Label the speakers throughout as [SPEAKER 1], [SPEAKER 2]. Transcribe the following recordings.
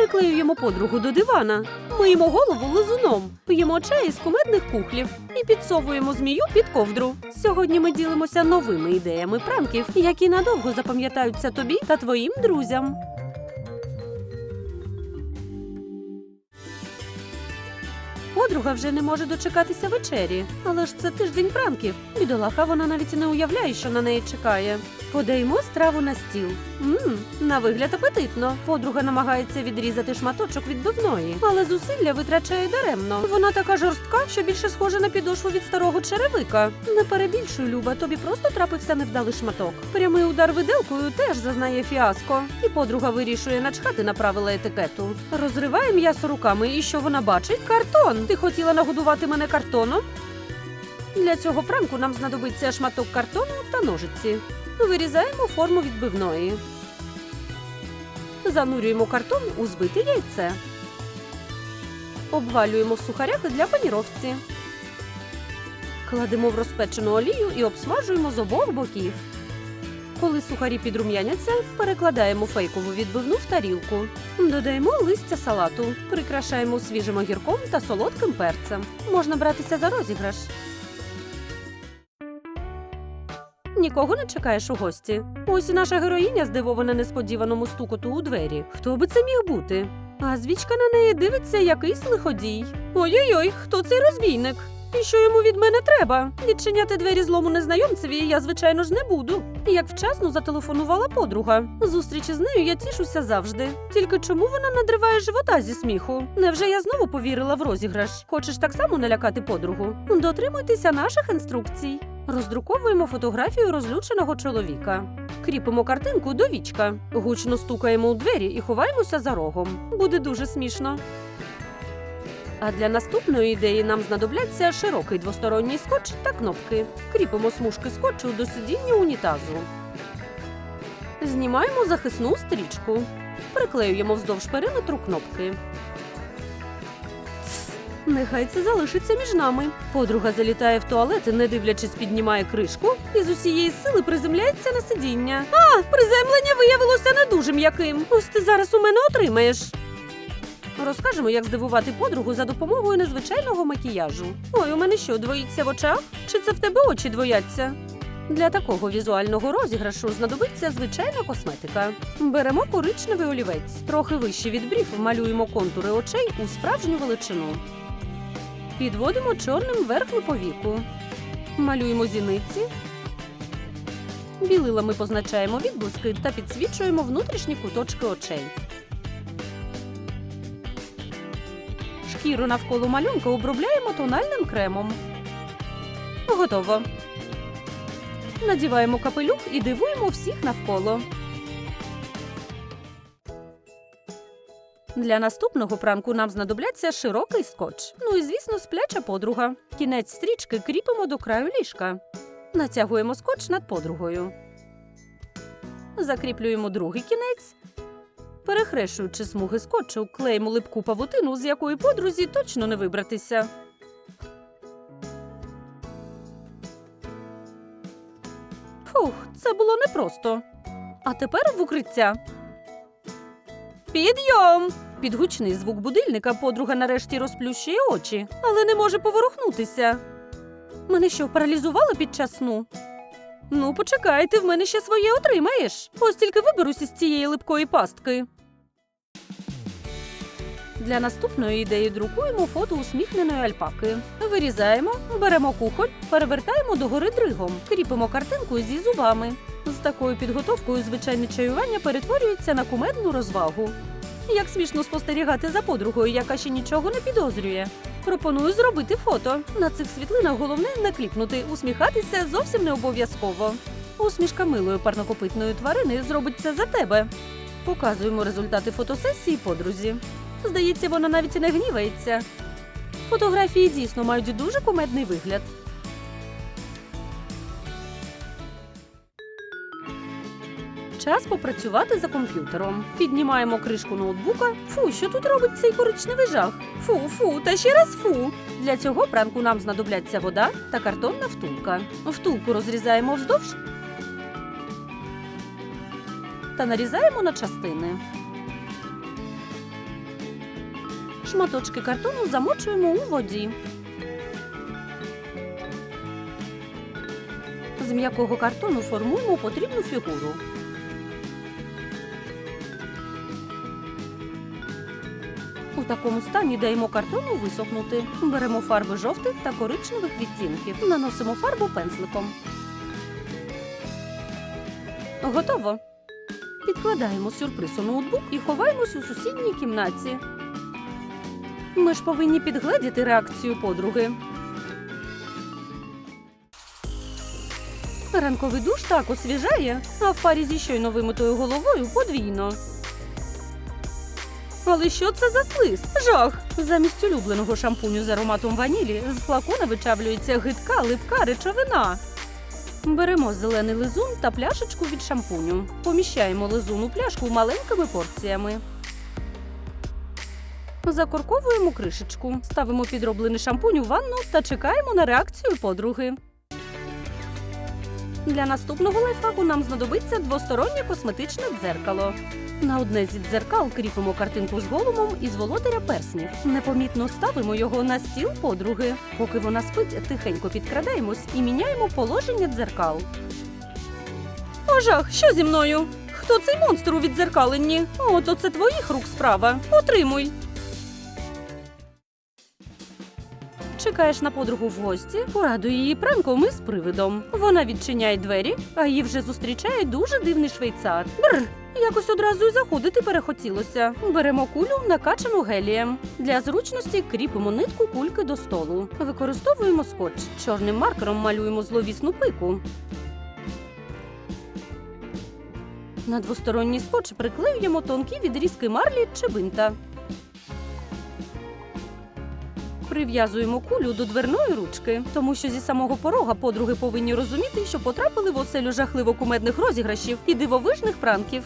[SPEAKER 1] Приклеюємо подругу до дивана, миємо голову лизуном, п'ємо чай із кумедних кухлів і підсовуємо змію під ковдру. Сьогодні ми ділимося новими ідеями пранків, які надовго запам'ятаються тобі та твоїм друзям. Подруга вже не може дочекатися вечері, але ж це тиждень пранків. Бідолаха вона навіть не уявляє, що на неї чекає. Подаємо страву на стіл. Мм, на вигляд апетитно. Подруга намагається відрізати шматочок відбивної, але зусилля витрачає даремно. Вона така жорстка, що більше схожа на підошву від старого черевика. Не перебільшуй, Люба, тобі просто трапився невдалий шматок. Прямий удар виделкою теж зазнає фіаско, і подруга вирішує начхати на правила етикету. Розриває м'ясо руками, і що вона бачить? Картон. Ти хотіла нагодувати мене картоном? Для цього пранку нам знадобиться шматок картону та ножиці. Вирізаємо форму відбивної. Занурюємо картон у збите яйце. Обвалюємо в сухарях для паніровці. Кладемо в розпечену олію і обсмажуємо з обох боків. Коли сухарі підрум'яняться, перекладаємо фейкову відбивну в тарілку. Додаємо листя салату, прикрашаємо свіжим огірком та солодким перцем. Можна братися за розіграш. Нікого не чекаєш у гості. Ось і наша героїня здивована несподіваному стукоту у двері. Хто би це міг бути? А звічка на неї дивиться якийсь лиходій. Ой-ой-ой, хто цей розбійник? І що йому від мене треба? Відчиняти двері злому незнайомцеві я, звичайно ж, не буду. Як вчасно зателефонувала подруга. Зустрічі з нею я тішуся завжди. Тільки чому вона надриває живота зі сміху? Невже я знову повірила в розіграш? Хочеш так само налякати подругу? Дотримуйтеся наших інструкцій. Роздруковуємо фотографію розлюченого чоловіка. Кріпимо картинку до вічка, гучно стукаємо у двері і ховаємося за рогом. Буде дуже смішно. А для наступної ідеї нам знадобляться широкий двосторонній скотч та кнопки. Кріпимо смужки скотчу до сидіння унітазу. Знімаємо захисну стрічку. Приклеюємо вздовж периметру кнопки. Нехай це залишиться між нами. Подруга залітає в туалет, не дивлячись, піднімає кришку і з усієї сили приземляється на сидіння. А, приземлення виявилося не дуже м'яким. Ось ти зараз у мене отримаєш. Розкажемо, як здивувати подругу за допомогою незвичайного макіяжу. Ой, у мене що, двоїться в очах? Чи це в тебе очі двояться? Для такого візуального розіграшу знадобиться звичайна косметика. Беремо коричневий олівець, трохи вище від брів малюємо контури очей у справжню величину. Підводимо чорним верхню повіку. Малюємо зіниці. Білилами позначаємо відблиски та підсвічуємо внутрішні куточки очей. Шкіру навколо малюнка обробляємо тональним кремом. Готово. Надіваємо капелюх і дивуємо всіх навколо. Для наступного пранку нам знадобляться широкий скотч. Ну і, звісно, спляча подруга. Кінець стрічки кріпимо до краю ліжка. Натягуємо скотч над подругою. Закріплюємо другий кінець. Перехрещуючи смуги скотчу, клеїмо липку павутину, з якої подрузі точно не вибратися. Фух, це було непросто. А тепер в укриття. Підйом! Під гучний звук будильника подруга нарешті розплющує очі, але не може поворухнутися. Мене що, паралізувало під час сну? Ну, почекай, ти в мене ще своє отримаєш. Ось тільки виберусь із цієї липкої пастки. Для наступної ідеї друкуємо фото усміхненої альпаки. Вирізаємо, беремо кухоль, перевертаємо догори дригом, кріпимо картинку зі зубами. З такою підготовкою звичайне чаювання перетворюється на кумедну розвагу. Як смішно спостерігати за подругою, яка ще нічого не підозрює. Пропоную зробити фото. На цих світлинах головне не кліпнути, усміхатися зовсім не обов'язково. Усмішка милої парнокопитної тварини зробить це за тебе. Показуємо результати фотосесії подрузі. Здається, вона навіть і не гнівається. Фотографії дійсно мають дуже кумедний вигляд. Час попрацювати за комп'ютером. Піднімаємо кришку ноутбука. Фу, що тут робить цей коричневий жах? Фу, фу, та ще раз фу. Для цього пранку нам знадобляться вода та картонна втулка. Втулку розрізаємо вздовж та нарізаємо на частини. Шматочки картону замочуємо у воді. З м'якого картону формуємо потрібну фігуру. У такому стані даємо картону висохнути. Беремо фарби жовтих та коричневих відтінків. Наносимо фарбу пензликом. Готово. Підкладаємо сюрприз у ноутбук і ховаємось у сусідній кімнаті. Ми ж повинні підгледіти реакцію подруги. Ранковий душ так освіжає, а в парі зі щойно вимитою головою подвійно. Але що це за слиз? Жах! Замість улюбленого шампуню з ароматом ванілі з флакона вичавлюється гидка липка речовина. Беремо зелений лизун та пляшечку від шампуню. Поміщаємо лизун у пляшку маленькими порціями. Закорковуємо кришечку, ставимо підроблений шампунь у ванну та чекаємо на реакцію подруги. Для наступного лайфхаку нам знадобиться двостороннє косметичне дзеркало. На одне зі дзеркал кріпимо картинку з голумом із володаря перснів. Непомітно ставимо його на стіл подруги. Поки вона спить, тихенько підкрадаємось і міняємо положення дзеркал. О, жах, що зі мною? Хто цей монстр у віддзеркаленні? О, то це твоїх рук справа. Отримуй. Чекаєш на подругу в гості, порадуй її пранком із привидом. Вона відчиняє двері, а її вже зустрічає дуже дивний швейцар. Бррр, якось одразу й заходити перехотілося. Беремо кулю, накачану гелієм. Для зручності кріпимо нитку кульки до столу. Використовуємо скотч. Чорним маркером малюємо зловісну пику. На двосторонній скотч приклеюємо тонкі відрізки марлі чи бинта. Прив'язуємо кулю до дверної ручки, тому що зі самого порога подруги повинні розуміти, що потрапили в оселю жахливо кумедних розіграшів і дивовижних пранків.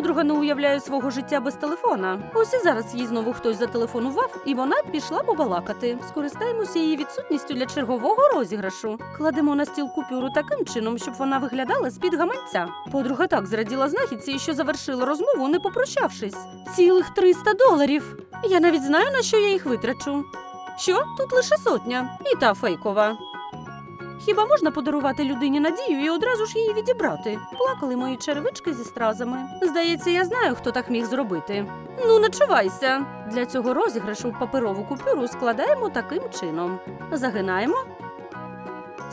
[SPEAKER 1] Подруга не уявляє свого життя без телефона. Ось і зараз їй знову хтось зателефонував, і вона пішла побалакати. Скористаємося її відсутністю для чергового розіграшу. Кладемо на стіл купюру таким чином, щоб вона виглядала з-під гаманця. Подруга так зраділа знахідці, що завершила розмову, не попрощавшись. Цілих 300 доларів. Я навіть знаю, на що я їх витрачу. Що? Тут лише сотня, і та фейкова. Хіба можна подарувати людині надію і одразу ж її відібрати? Плакали мої черевички зі стразами. Здається, я знаю, хто так міг зробити. Ну, начувайся. Для цього розіграшу паперову купюру складаємо таким чином: загинаємо.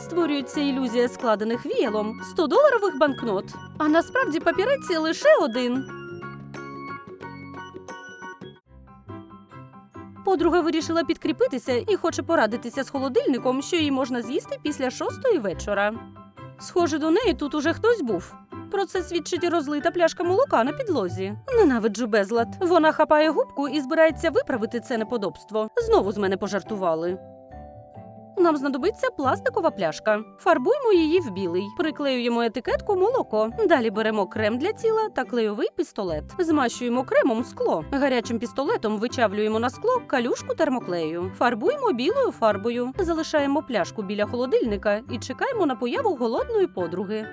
[SPEAKER 1] Створюється ілюзія складених віялом 100-доларових банкнот. А насправді папірець лише один. Подруга вирішила підкріпитися і хоче порадитися з холодильником, що їй можна з'їсти після шостої вечора. Схоже, до неї тут уже хтось був. Про це свідчить розлита пляшка молока на підлозі. Ненавиджу безлад. Вона хапає губку і збирається виправити це неподобство. Знову з мене пожартували. Нам знадобиться пластикова пляшка. Фарбуємо її в білий, приклеюємо етикетку молоко. Далі беремо крем для тіла та клейовий пістолет. Змащуємо кремом скло. Гарячим пістолетом вичавлюємо на скло калюшку термоклею. Фарбуємо білою фарбою. Залишаємо пляшку біля холодильника і чекаємо на появу голодної подруги.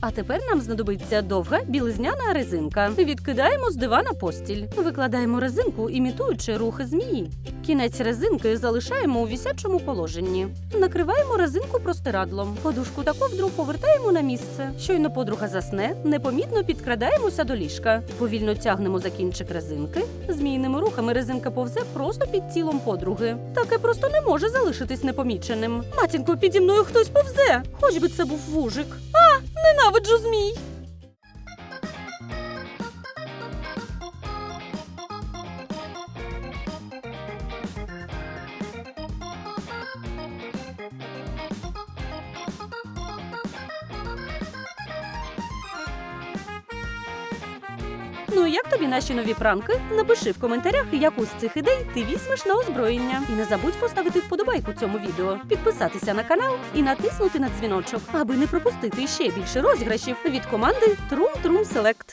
[SPEAKER 1] А тепер нам знадобиться довга білизняна резинка. Відкидаємо з дивана постіль. Викладаємо резинку, імітуючи рухи змії. Кінець резинки залишаємо у вісячому положенні. Накриваємо резинку простирадлом. Подушку та ковдру повертаємо на місце. Щойно подруга засне, непомітно підкрадаємося до ліжка. Повільно тягнемо за кінчик резинки. Змійними рухами резинка повзе просто під тілом подруги. Таке просто не може залишитись непоміченим. Матінко, піді мною хтось повзе. Хоч би це був вужик. А, ненавиджу змій. Ну як тобі наші нові пранки? Напиши в коментарях, яку з цих ідей ти візьмеш на озброєння. І не забудь поставити вподобайку цьому відео, підписатися на канал і натиснути на дзвіночок, аби не пропустити ще більше розіграшів від команди Трум Трум Селект.